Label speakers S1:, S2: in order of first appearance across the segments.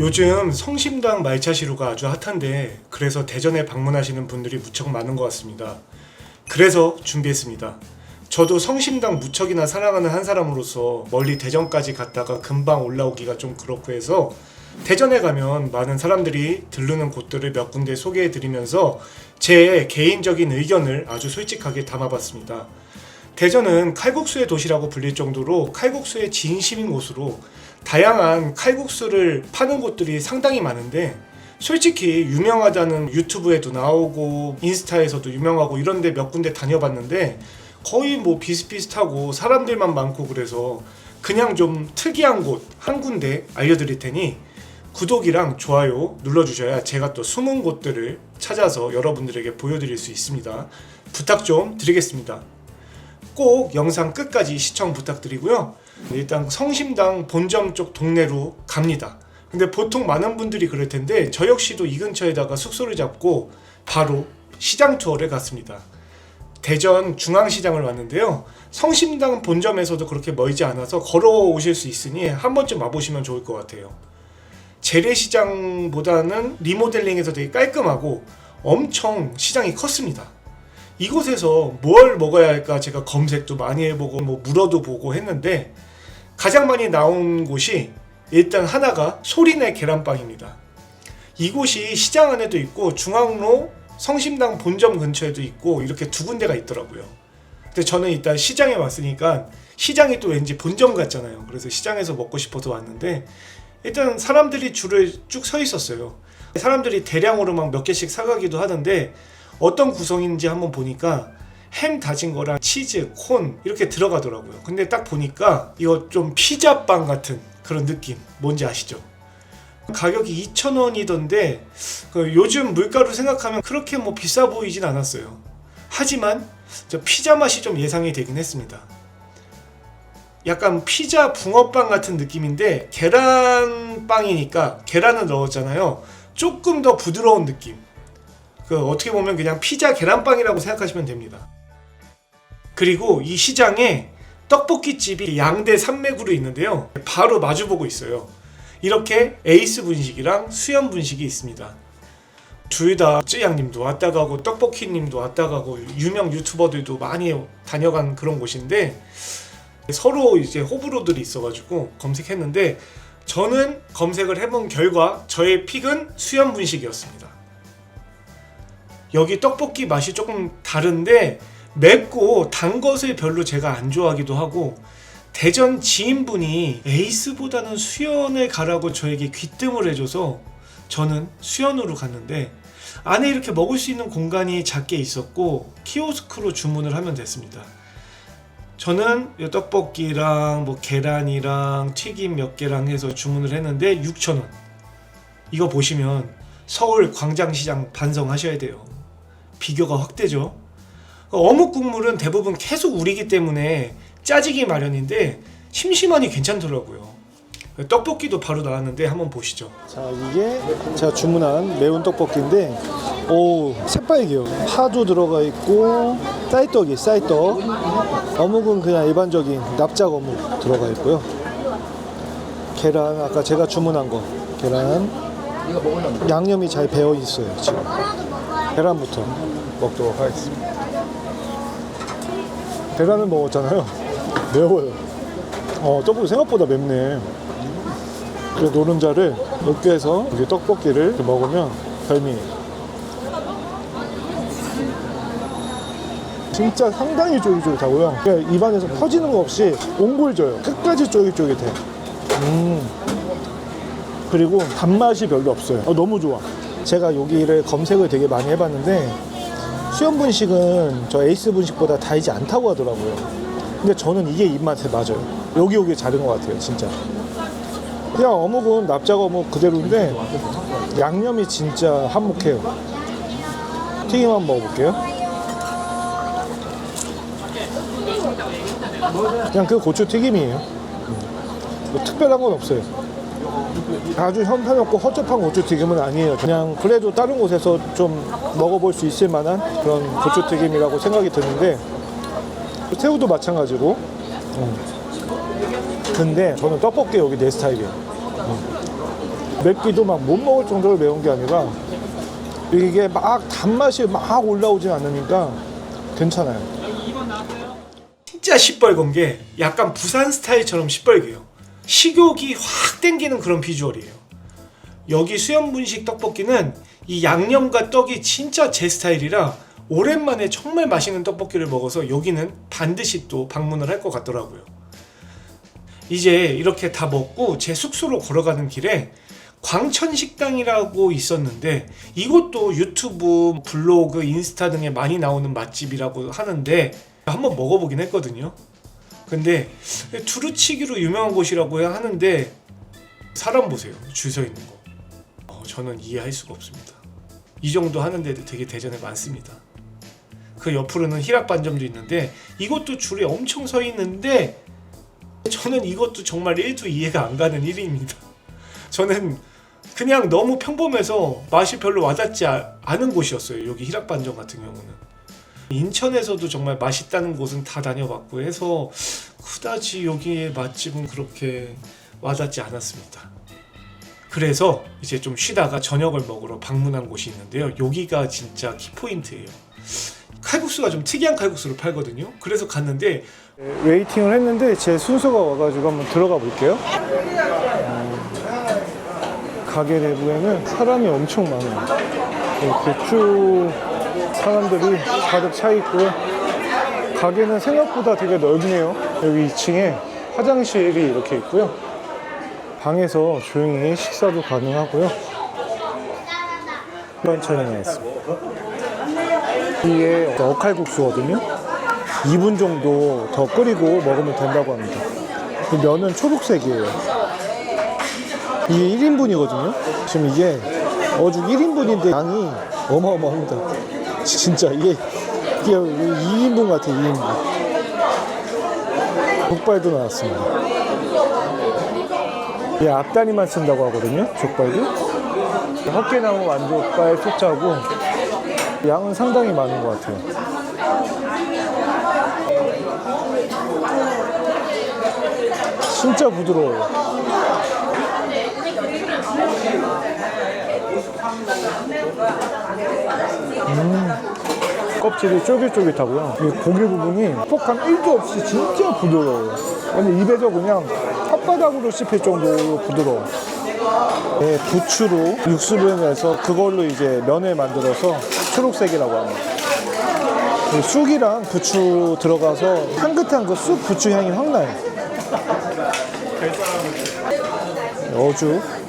S1: 요즘 성심당 말차 시루가 아주 핫한데 그래서 대전에 방문하시는 분들이 무척 많은 것 같습니다. 그래서 준비했습니다. 저도 성심당 무척이나 사랑하는 한 사람으로서 멀리 대전까지 갔다가 금방 올라오기가 좀 그렇고 해서 대전에 가면 많은 사람들이 들르는 곳들을 몇 군데 소개해 드리면서 제 개인적인 의견을 아주 솔직하게 담아봤습니다. 대전은 칼국수의 도시라고 불릴 정도로 칼국수의 진심인 곳으로 다양한 칼국수를 파는 곳들이 상당히 많은데 솔직히 유명하다는 유튜브에도 나오고 인스타에서도 유명하고 이런데 몇 군데 다녀봤는데 거의 뭐 비슷비슷하고 사람들만 많고 그래서 그냥 좀 특이한 곳 한 군데 알려드릴 테니 구독이랑 좋아요 눌러주셔야 제가 또 숨은 곳들을 찾아서 여러분들에게 보여드릴 수 있습니다. 부탁 좀 드리겠습니다. 꼭 영상 끝까지 시청 부탁드리고요. 일단 성심당 본점 쪽 동네로 갑니다. 근데 보통 많은 분들이 그럴 텐데 저 역시도 이 근처에다가 숙소를 잡고 바로 시장 투어를 갔습니다. 대전 중앙시장을 왔는데요. 성심당 본점에서도 그렇게 멀지 않아서 걸어오실 수 있으니 한 번쯤 와보시면 좋을 것 같아요. 재래시장보다는 리모델링해서 되게 깔끔하고 엄청 시장이 컸습니다. 이곳에서 뭘 먹어야 할까 제가 검색도 많이 해보고 뭐 물어도 보고 했는데 가장 많이 나온 곳이 일단 하나가 소리내 계란빵입니다. 이곳이 시장 안에도 있고 중앙로 성심당 본점 근처에도 있고 이렇게 두 군데가 있더라고요. 근데 저는 일단 시장에 왔으니까 시장이 또 왠지 본점 같잖아요. 그래서 시장에서 먹고 싶어서 왔는데 일단 사람들이 줄을 쭉 서 있었어요. 사람들이 대량으로 막 몇 개씩 사가기도 하는데 어떤 구성인지 한번 보니까 햄 다진 거랑 치즈, 콘 이렇게 들어가더라고요. 근데 딱 보니까 이거 좀 피자빵 같은 그런 느낌 뭔지 아시죠? 가격이 2,000원이던데 그 요즘 물가로 생각하면 그렇게 뭐 비싸 보이진 않았어요. 하지만 저 피자 맛이 좀 예상이 되긴 했습니다. 약간 피자 붕어빵 같은 느낌인데 계란빵이니까 계란을 넣었잖아요. 조금 더 부드러운 느낌. 그 어떻게 보면 그냥 피자 계란빵이라고 생각하시면 됩니다. 그리고 이 시장에 떡볶이 집이 양대 산맥으로 있는데요. 바로 마주보고 있어요. 이렇게 에이스 분식이랑 수염 분식이 있습니다. 둘 다 쯔양님도 왔다 가고 떡볶이님도 왔다 가고 유명 유튜버들도 많이 다녀간 그런 곳인데 서로 이제 호불호들이 있어가지고 검색했는데 저는 검색을 해본 결과 저의 픽은 수염 분식이었습니다. 여기 떡볶이 맛이 조금 다른데 맵고 단 것을 별로 제가 안 좋아하기도 하고 대전 지인분이 에이스보다는 수연을 가라고 저에게 귀뜸을 해줘서 저는 수연으로 갔는데 안에 이렇게 먹을 수 있는 공간이 작게 있었고 키오스크로 주문을 하면 됐습니다. 저는 이 떡볶이랑 뭐 계란이랑 튀김 몇 개랑 해서 주문을 했는데 6,000원. 이거 보시면 서울 광장시장 반성하셔야 돼요. 비교가 확 되죠. 어묵 국물은 대부분 계속 우리기 때문에 짜지기 마련인데 심심하니 괜찮더라고요. 떡볶이도 바로 나왔는데 한번 보시죠.
S2: 자 이게 제가 주문한 매운 떡볶이인데 오 새빨개요 파도 들어가 있고 쌀떡이 쌀떡 어묵은 그냥 일반적인 납작 어묵 들어가 있고요 계란 아까 제가 주문한 거 계란 양념이 잘 배어 있어요 지금 계란부터 먹도록 하겠습니다 계란을 먹었잖아요 매워요 어 떡볶이 생각보다 맵네 그 노른자를 해서 이제 떡볶이를 먹으면 별미예요. 진짜 상당히 쫄깃쫄깃하고요. 그러니까 입안에서 퍼지는 거 없이 옹골져요. 끝까지 쫄깃쫄깃해. 음. 그리고 단맛이 별로 없어요. 어, 너무 좋아. 제가 여기를 검색을 되게 많이 해봤는데 수염 분식은 저 에이스 분식보다 달지 않다고 하더라고요. 근데 저는 이게 입맛에 맞아요. 여기 여기 다른 것 같아요, 진짜. 그냥 어묵은 납작 어묵 그대로인데 양념이 진짜 한몫해요. 튀김 한번 먹어볼게요. 그냥 그 고추 튀김이에요. 음. 뭐 특별한 건 없어요. 아주 형편없고 허접한 고추 튀김은 아니에요. 그냥 그래도 다른 곳에서 좀 먹어볼 수 있을 만한 그런 고추 튀김이라고 생각이 드는데 새우도 마찬가지고. 음. 근데 저는 떡볶이 여기 내 스타일이에요. 음. 맵기도 막 못 먹을 정도로 매운 게 아니라 이게 막 단맛이 막 올라오진 않으니까 괜찮아요.
S1: 진짜 시뻘건 게 약간 부산 스타일처럼 시뻘개요. 식욕이 확 땡기는 그런 비주얼이에요. 여기 수염분식 떡볶이는 이 양념과 떡이 진짜 제 스타일이라 오랜만에 정말 맛있는 떡볶이를 먹어서 여기는 반드시 또 방문을 할 것 같더라고요. 이제 이렇게 다 먹고 제 숙소로 걸어가는 길에 광천식당이라고 있었는데 이것도 유튜브, 블로그, 인스타 등에 많이 나오는 맛집이라고 하는데 한번 먹어보긴 했거든요. 근데 두루치기로 유명한 곳이라고 하는데 사람 보세요. 줄 서 있는 거. 어, 저는 이해할 수가 없습니다. 이 정도 하는데도 되게 대전에 많습니다. 그 옆으로는 희락반점도 있는데 이것도 줄이 엄청 서 있는데 저는 이것도 정말 1도 이해가 안 가는 일입니다. 저는 그냥 너무 평범해서 맛이 별로 와닿지 아- 않은 곳이었어요. 여기 희락반점 같은 경우는. 인천에서도 정말 맛있다는 곳은 다 다녀봤고 해서 그다지 여기의 맛집은 그렇게 와닿지 않았습니다. 그래서 이제 좀 쉬다가 저녁을 먹으러 방문한 곳이 있는데요. 여기가 진짜 키포인트예요. 칼국수가 좀 특이한 칼국수를 팔거든요. 그래서 갔는데
S2: 웨이팅을 했는데 제 순서가 와가지고 한번 들어가 볼게요. 음, 가게 내부에는 사람이 엄청 많아요. 이렇게 쭉 사람들이 가득 차 있고요. 가게는 생각보다 되게 넓네요. 여기 2층에 화장실이 이렇게 있고요. 방에서 조용히 식사도 가능하고요. 반찬이 나있습니다. 이게 어칼국수거든요. 2분 정도 더 끓이고 먹으면 된다고 합니다. 이 면은 초록색이에요. 이게 1인분이거든요. 지금 이게 어죽 1인분인데 양이 어마어마합니다. 진짜 이게 이게 2인분 같아요. 2인분. 족발도 나왔습니다. 이 앞다리만 쓴다고 하거든요. 족발도. 헛개나무 완족발 소짜고 양은 상당히 많은 것 같아요. 진짜 부드러워요. 음, 껍질이 쫄깃쫄깃하고요. 이 고기 부분이 퍽함 1도 없이 진짜 부드러워요. 아니 입에서 그냥 혓바닥으로 씹힐 정도로 부드러워. 네, 부추로 육수를 내서 그걸로 이제 면을 만들어서 초록색이라고 합니다. 이 쑥이랑 부추 들어가서 향긋한 그 쑥 부추 향이 확 나요. 어죽.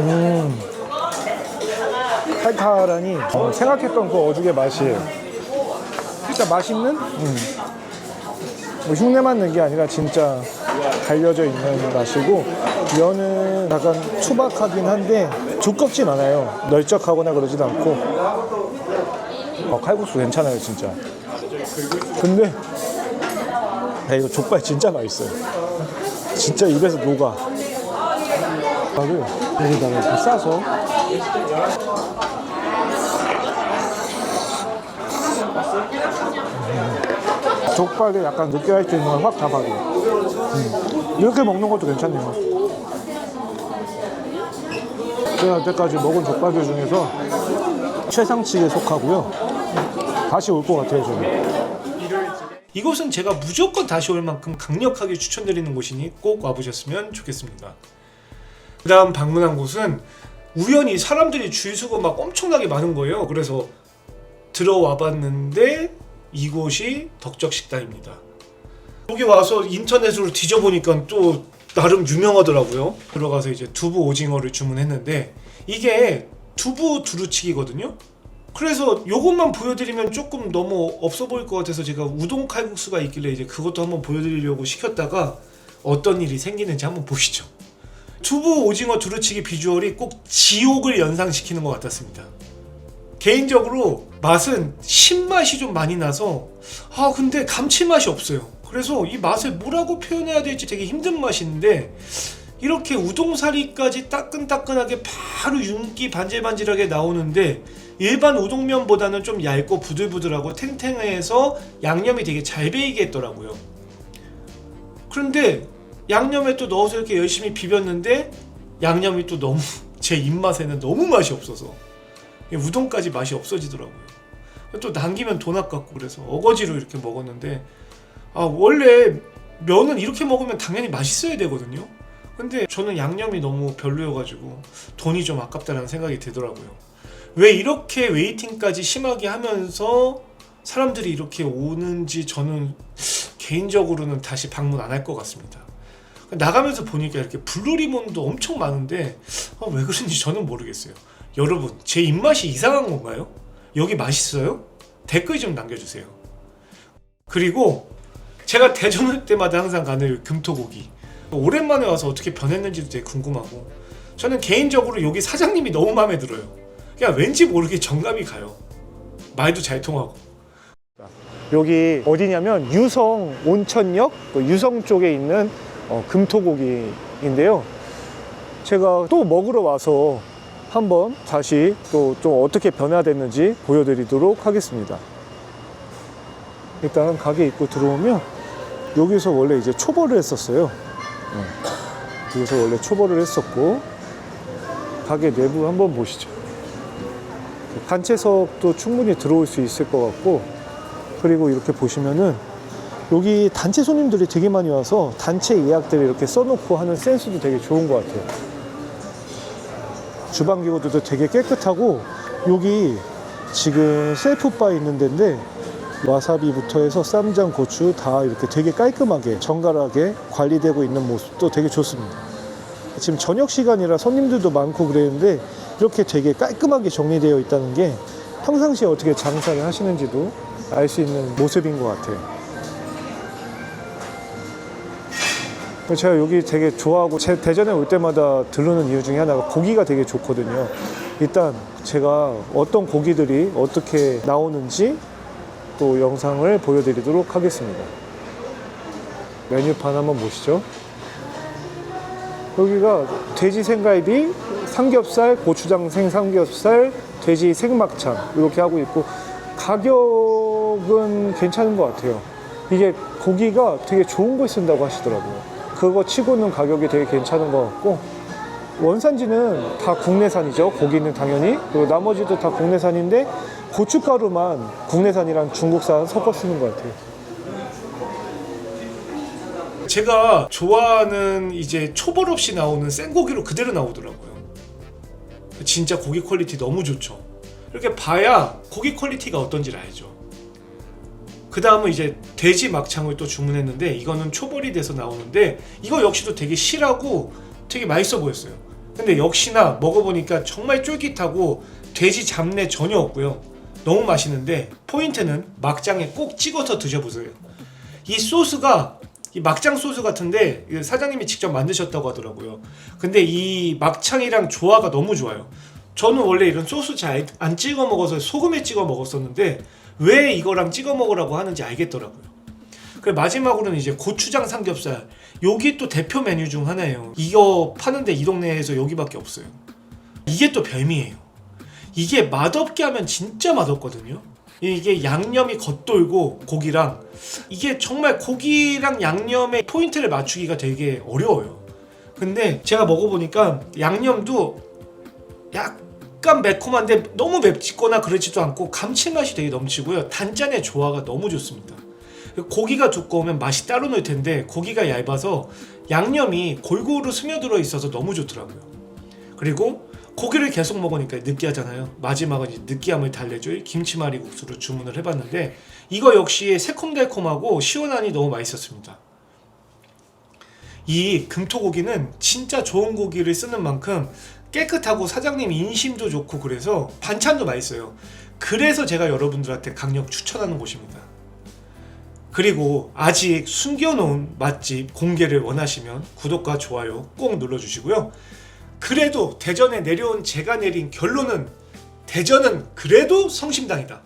S2: 음. 칼칼하니 어, 생각했던 그 어죽의 맛이에요. 진짜 맛있는? 음. 뭐 흉내만 낸게 아니라 진짜 달려져 있는 맛이고 면은 약간 투박하긴 한데 두껍진 않아요. 널쩍하거나 그러진 않고 어, 칼국수 괜찮아요 진짜. 근데 야, 이거 족발 진짜 맛있어요. 진짜 입에서 녹아. 족발을 여기다가 이렇게 싸서 음. 족발에 약간 느끼할 수 있는 걸 확 잡아줘. 음. 이렇게 먹는 것도 괜찮네요. 제가 여태까지 먹은 족발들 중에서 최상치에 속하고요. 다시 올 것 같아요, 저는.
S1: 이곳은 제가 무조건 다시 올 만큼 강력하게 추천드리는 곳이니 꼭 와보셨으면 좋겠습니다. 그 다음 방문한 곳은 우연히 사람들이 줄 서고 막 엄청나게 많은 거예요. 그래서 들어와 봤는데 이곳이 덕적식당입니다. 여기 와서 인터넷으로 뒤져보니까 또 나름 유명하더라고요. 들어가서 이제 두부 오징어를 주문했는데 이게 두부 두루치기거든요. 그래서 요것만 보여드리면 조금 너무 없어 보일 것 같아서 제가 우동 칼국수가 있길래 이제 그것도 한번 보여드리려고 시켰다가 어떤 일이 생기는지 한번 보시죠. 두부 오징어 두루치기 비주얼이 꼭 지옥을 연상시키는 것 같았습니다. 개인적으로 맛은 신맛이 좀 많이 나서 아 근데 감칠맛이 없어요. 그래서 이 맛을 뭐라고 표현해야 될지 되게 힘든 맛인데 이렇게 우동사리까지 따끈따끈하게 바로 윤기 반질반질하게 나오는데 일반 우동면보다는 좀 얇고 부들부들하고 탱탱해서 양념이 되게 잘 배이게 했더라고요. 그런데 양념에 또 넣어서 이렇게 열심히 비볐는데 양념이 또 너무 제 입맛에는 너무 맛이 없어서 우동까지 맛이 없어지더라고요. 또 남기면 돈 아깝고 그래서 어거지로 이렇게 먹었는데 아 원래 면은 이렇게 먹으면 당연히 맛있어야 되거든요. 근데 저는 양념이 너무 별로여가지고 돈이 좀 아깝다는 생각이 들더라고요. 왜 이렇게 웨이팅까지 심하게 하면서 사람들이 이렇게 오는지 저는 개인적으로는 다시 방문 안 할 것 같습니다. 나가면서 보니까 이렇게 블루리본도 엄청 많은데 아, 왜 그런지 저는 모르겠어요. 여러분 제 입맛이 이상한 건가요? 여기 맛있어요? 댓글 좀 남겨주세요. 그리고 제가 대전 올 때마다 항상 가는 금토고기 오랜만에 와서 어떻게 변했는지도 되게 궁금하고 저는 개인적으로 여기 사장님이 너무 마음에 들어요. 그냥 왠지 모르게 정감이 가요. 말도 잘 통하고.
S2: 여기 어디냐면 유성 온천역 그 유성 쪽에 있는 어, 금토고기인데요. 제가 또 먹으러 와서 한번 다시 또 좀 어떻게 변화됐는지 보여드리도록 하겠습니다. 일단 가게 입구 들어오면 여기서 원래 이제 초벌을 했었어요. 네. 여기서 원래 초벌을 했었고 가게 내부 한번 보시죠. 단체석도 충분히 들어올 수 있을 것 같고 그리고 이렇게 보시면은 여기 단체 손님들이 되게 많이 와서 단체 예약들을 이렇게 써놓고 하는 센스도 되게 좋은 것 같아요. 주방 기구들도 되게 깨끗하고 여기 지금 셀프바 있는 데인데 와사비부터 해서 쌈장, 고추 다 이렇게 되게 깔끔하게 정갈하게 관리되고 있는 모습도 되게 좋습니다. 지금 저녁 시간이라 손님들도 많고 그랬는데 이렇게 되게 깔끔하게 정리되어 있다는 게 평상시에 어떻게 장사를 하시는지도 알 수 있는 모습인 것 같아요. 제가 여기 되게 좋아하고 제 대전에 올 때마다 들르는 이유 중에 하나가 고기가 되게 좋거든요. 일단 제가 어떤 고기들이 어떻게 나오는지 또 영상을 보여드리도록 하겠습니다. 메뉴판 한번 보시죠. 여기가 돼지 생갈비, 삼겹살, 고추장 생삼겹살, 돼지 생막창 이렇게 하고 있고 가격은 괜찮은 것 같아요. 이게 고기가 되게 좋은 걸 쓴다고 하시더라고요. 그거 치고는 가격이 되게 괜찮은 것 같고 원산지는 다 국내산이죠. 고기는 당연히 그리고 나머지도 다 국내산인데 고춧가루만 국내산이랑 중국산 섞어 쓰는 것 같아요.
S1: 제가 좋아하는 이제 초벌 없이 나오는 생고기로 그대로 나오더라고요. 진짜 고기 퀄리티 너무 좋죠. 이렇게 봐야 고기 퀄리티가 어떤지 알죠. 그 다음은 이제 돼지 막창을 또 주문했는데 이거는 초벌이 돼서 나오는데 이거 역시도 되게 실하고 되게 맛있어 보였어요. 근데 역시나 먹어보니까 정말 쫄깃하고 돼지 잡내 전혀 없고요. 너무 맛있는데 포인트는 막장에 꼭 찍어서 드셔보세요. 이 소스가 이 막장 소스 같은데 사장님이 직접 만드셨다고 하더라고요. 근데 이 막창이랑 조화가 너무 좋아요. 저는 원래 이런 소스 잘 안 찍어 먹어서 소금에 찍어 먹었었는데 왜 이거랑 찍어 먹으라고 하는지 알겠더라고요. 그 마지막으로는 이제 고추장 삼겹살. 여기 또 대표 메뉴 중 하나예요. 이거 파는데 이 동네에서 여기밖에 없어요. 이게 또 별미예요. 이게 맛없게 하면 진짜 맛없거든요. 이게 양념이 겉돌고 고기랑 이게 정말 고기랑 양념의 포인트를 맞추기가 되게 어려워요. 근데 제가 먹어보니까 양념도 약 간 매콤한데 너무 맵지거나 그러지도 않고 감칠맛이 되게 넘치고요. 단짠의 조화가 너무 좋습니다. 고기가 두꺼우면 맛이 따로 놀 텐데 고기가 얇아서 양념이 골고루 스며들어 있어서 너무 좋더라고요. 그리고 고기를 계속 먹으니까 느끼하잖아요. 마지막은 느끼함을 달래줄 김치말이 국수를 주문을 해봤는데 이거 역시 새콤달콤하고 시원하니 너무 맛있었습니다. 이 금토고기는 진짜 좋은 고기를 쓰는 만큼 깨끗하고 사장님 인심도 좋고 그래서 반찬도 맛있어요. 그래서 제가 여러분들한테 강력 추천하는 곳입니다. 그리고 아직 숨겨놓은 맛집 공개를 원하시면 구독과 좋아요 꼭 눌러주시고요. 그래도 대전에 내려온 제가 내린 결론은 대전은 그래도 성심당이다.